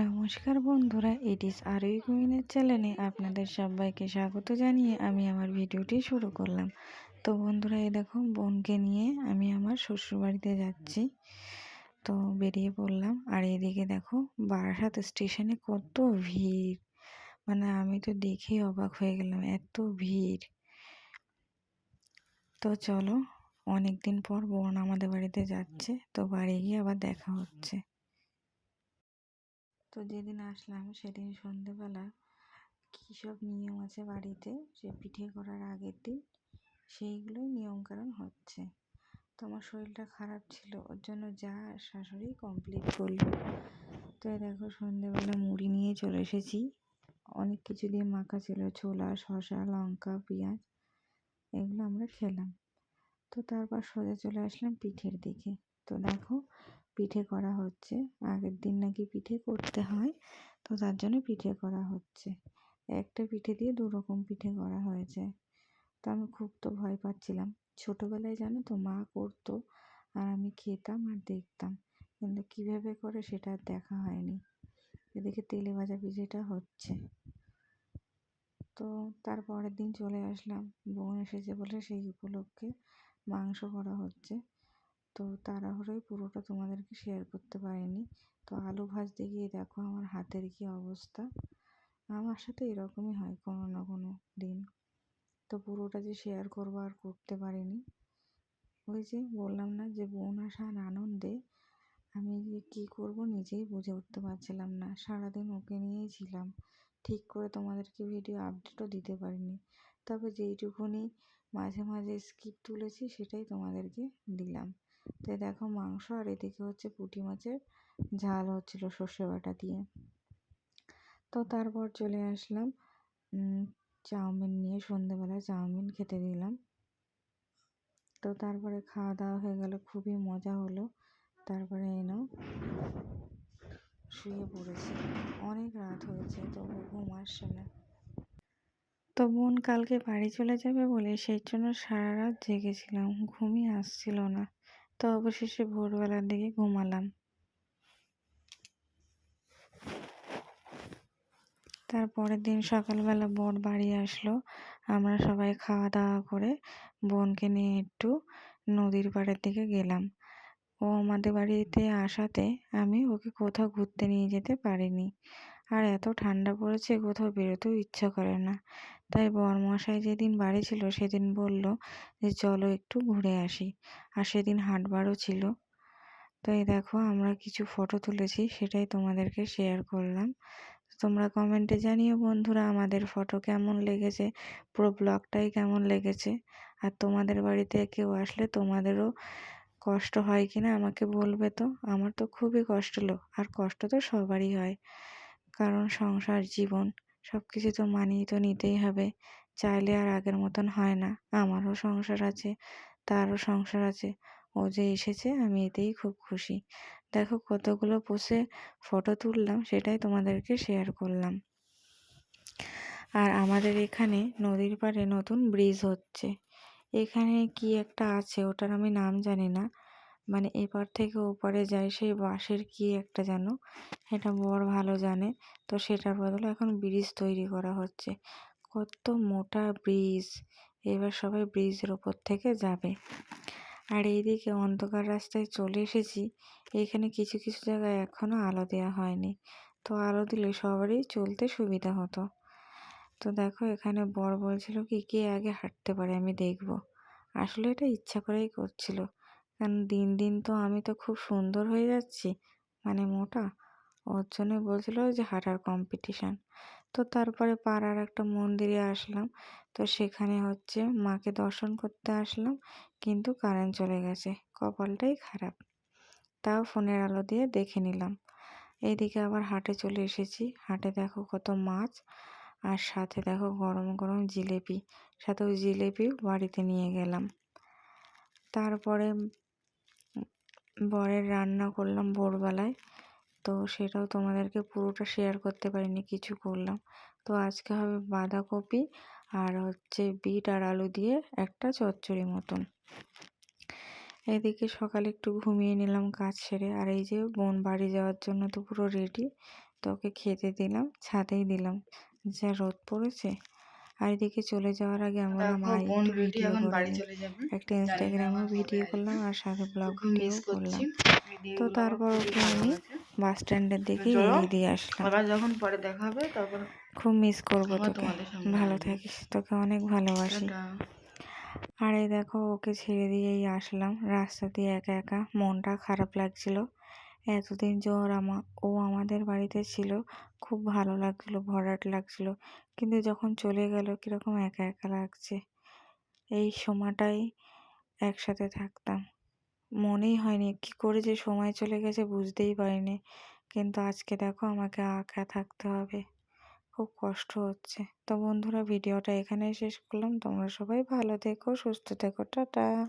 নমস্কার বন্ধুরা ইটিস আরই কুইনের চ্যানেলে আপনাদের সবাইকে স্বাগত জানিয়ে আমি আমার ভিডিওটি শুরু করলাম। তো বন্ধুরা, এই দেখো, বোনকে নিয়ে আমি আমার শ্বশুরবাড়িতে যাচ্ছি। তো বেরিয়ে পড়লাম, আর এদিকে দেখো, বারাসাত স্টেশনে কত ভিড়। মানে আমি তো দেখেই অবাক হয়ে গেলাম, এত ভিড়। তো চলো অনেক দিন পর বোন আমাদের বাড়িতে যাচ্ছে, তো বাড়ি গিয়ে আবার দেখা হচ্ছে। তো যেদিন আসলাম সেদিন সন্ধেবেলা কী সব নিয়ম আছে বাড়িতে? সে পিঠে করার আগের দিন সেইগুলোই নিয়মকানুন হচ্ছে। তো আমার শরীরটা খারাপ ছিল, ওর জন্য যা শাশুড়ি কমপ্লিট করল। তো দেখো সন্ধেবেলা মুড়ি নিয়ে চলে এসেছি। অনেক কিছু দিয়ে মাখা ছিল, ছোলা, শসা, লঙ্কা, পেঁয়াজ, এগুলো আমরা খেলাম। তো তারপর সোজা চলে আসলাম পিঠের দিকে। তো দেখো পিঠে করা হচ্ছে। আগের দিন নাকি পিঠে করতে হয়, তো তার জন্য পিঠে করা হচ্ছে। একটা পিঠে দিয়ে দু রকম পিঠে করা হয়েছে। তো আমি খুব তো ভয় পাচ্ছিলাম। ছোটোবেলায় জানো তো মা করতো আর আমি খেতাম আর দেখতাম। কিন্তু কীভাবে করে সেটা আর দেখা হয়নি। এদিকে তেলে ভাজা পিঠেটা হচ্ছে। তো তার পরের দিন চলে আসলাম। বোন এসেছে বলে সেই উপলক্ষে মাংস করা হচ্ছে। তো তাড়াহুড়োয় পুরোটা তোমাদেরকে শেয়ার করতে পারিনি। তো আলু ভাজতে গিয়ে দেখো আমার হাতের কি অবস্থা। আমার সাথে এরকমই হয় কোনো না কোনো দিন। তো পুরোটা যে শেয়ার করব আর করতে পারিনি। ওই যে বললাম না যে বোন আসার আনন্দে আমি যে কী করব নিজেই বুঝে উঠতে পারছিলাম না। সারাদিন ওকে নিয়েই ছিলাম। ঠিক করে তোমাদেরকে ভিডিও আপডেটও দিতে পারিনি। তবে যেইটুকুনি মাঝে মাঝে স্কিপ তুলেছি সেটাই তোমাদেরকে দিলাম। তো দেখো মাংস আর এদিকে হচ্ছে পুঁটি মাছের ঝাল হচ্ছিল সর্ষে বাটা দিয়ে। তো তারপর চলে আসলাম চাউমিন নিয়ে সন্ধেবেলায় চাউমিন খেতে দিলাম। তো তারপরে খাওয়া দাওয়া হয়ে গেল, খুবই মজা হলো। তারপরে এনো শুয়ে পড়েছি। অনেক রাত হয়েছে, তবু ঘুম আসছে না। তো বোন কালকে বাড়ি চলে যাবে বলে সেই জন্য সারা রাত জেগেছিলাম, ঘুমই আসছিল না। তো অবশেষে ভোরবেলার দিকে ঘুমালাম। তারপরের দিন সকালবেলা বোন বাড়ি আসলো। আমরা সবাই খাওয়া দাওয়া করে বোনকে নিয়ে একটু নদীর পাড়ের দিকে গেলাম। ও আমাদের বাড়িতে আসাতে আমি ওকে কোথাও ঘুরতে নিয়ে যেতে পারিনি। আর এত ঠান্ডা পড়েছে, কোথাও বেরোতেও ইচ্ছা করে না। তাই বরমশাই যেদিন বাড়ি ছিল, সেদিন বলল যে, চলো একটু ঘুরে আসি। আর সেদিন হাটবারও ছিল। তো এই দেখো, আমরা কিছু ফটো তুলেছি, সেটাই তোমাদেরকে শেয়ার করলাম। তোমরা কমেন্টে জানিও বন্ধুরা, আমাদের ফটো কেমন লেগেছে, পুরো ব্লগটাই কেমন লেগেছে। আর তোমাদের বাড়িতে কেউ আসলে তোমাদেরও কষ্ট হয় কি না আমাকে বলবে তো? আমার তো খুবই কষ্ট হলো আর কষ্ট তো সবারই হয়। কারণ সংসার, জীবন সব কিছু তো মানিয়ে তো নিতেই হবে। চাইলে আর আগের মতন হয় না। আমারও সংসার আছে, তারও সংসার আছে। ও যে এসেছে, আমি এতেই খুব খুশি। দেখো কতগুলো পোষে ফটো তুললাম, সেটাই তোমাদেরকে শেয়ার করলাম। আর আমাদের এখানে নদীর পাড়ে নতুন ব্রিজ হচ্ছে। এখানে কি একটা আছে, ওটার আমি নাম জানি না। মানে এপার থেকে ওপারে যায়, সেই বাঁশের কি একটা যেন? এটা বর ভালো জানে। তো সেটার বদলে এখন ব্রিজ তৈরি করা হচ্ছে। কত মোটা ব্রিজ। এবার সবাই ব্রিজের ওপর থেকে যাবে। আর এইদিকে অন্ধকার রাস্তায় চলে এসেছি। এখানে কিছু কিছু জায়গায় এখনও আলো দেওয়া হয়নি। তো আলো দিলে সবারই চলতে সুবিধা হতো। তো দেখো, এখানে বর বলছিল কি, কে আগে হাঁটতে পারে আমি দেখব। আসলে এটা ইচ্ছা করেই করছিল। কারণ দিন দিন তো আমি তো খুব সুন্দর হয়ে যাচ্ছি মানে মোটা। ওর জন্যই বলছিল যে হাঁটার কম্পিটিশান তো তারপরে পাড়ার একটা মন্দিরে আসলাম। তো সেখানে হচ্ছে মাকে দর্শন করতে আসলাম, কিন্তু কারেন্ট চলে গেছে। কপালটাই খারাপ। তাও ফোনের আলো দিয়ে দেখে নিলাম। এদিকে আবার হাটে চলে এসেছি। হাটে দেখো কত মাছ, আর সাথে দেখো গরম গরম জিলেপি। সাথে ওই জিলেপি বাড়িতে নিয়ে গেলাম। তারপরে বরের রান্না করলাম ভোরবেলায়। তো সেটাও তোমাদেরকে পুরোটা শেয়ার করতে পারিনি, কিছু করলাম। তো আজকে হবে বাঁধাকপি আর হচ্ছে বিট আর আলু দিয়ে একটা চচ্চড়ি মতন। এদিকে সকালে একটু ঘুমিয়ে নিলাম কাজ সেরে, আর এই যে বোন বাড়ি যাওয়ার জন্য তো পুরো রেডি তো ওকে খেতে দিলাম, ছাদেই দিলাম। যা রোদ পড়েছে। আর এদিকে চলে যাওয়ার আগে আমরা মা একটু ভিডিও এখন বাড়ি চলে যাবে। একটা ইনস্টাগ্রামে ভিডিও করলাম আর সাথে ব্লগ ভিডিও করলাম। তো তারপর ওকে আমি বাস স্ট্যান্ডের দিকে। এগিয়ে দিয়ে আসলাম। আবার যখন পরে দেখা হবে তখন খুব মিস করব তোকে। ভালো থাকিস তোকে অনেক ভালোবাসি। আর এই দেখো ওকে ছেড়ে দিয়েই আসলাম। রাস্তা দিয়ে একা একা। মনটা খারাপ লাগছিল। এতদিন ওর আমা, ও আমাদের বাড়িতে ছিল, খুব ভালো লাগছিল, ভরাট লাগছিল। কিন্তু যখন চলে গেল, কীরকম একা একা লাগছে। এই সময়টাই একসাথে থাকতাম। মনেই হয়নি, কী করে যে সময় চলে গেছে বুঝতেই পারিনি। কিন্তু আজকে দেখো আমাকে একা থাকতে হবে। খুব কষ্ট হচ্ছে। তো বন্ধুরা, ভিডিওটা এখানেই শেষ করলাম। তোমরা সবাই ভালো থেকো, সুস্থ থেকো, টাটা।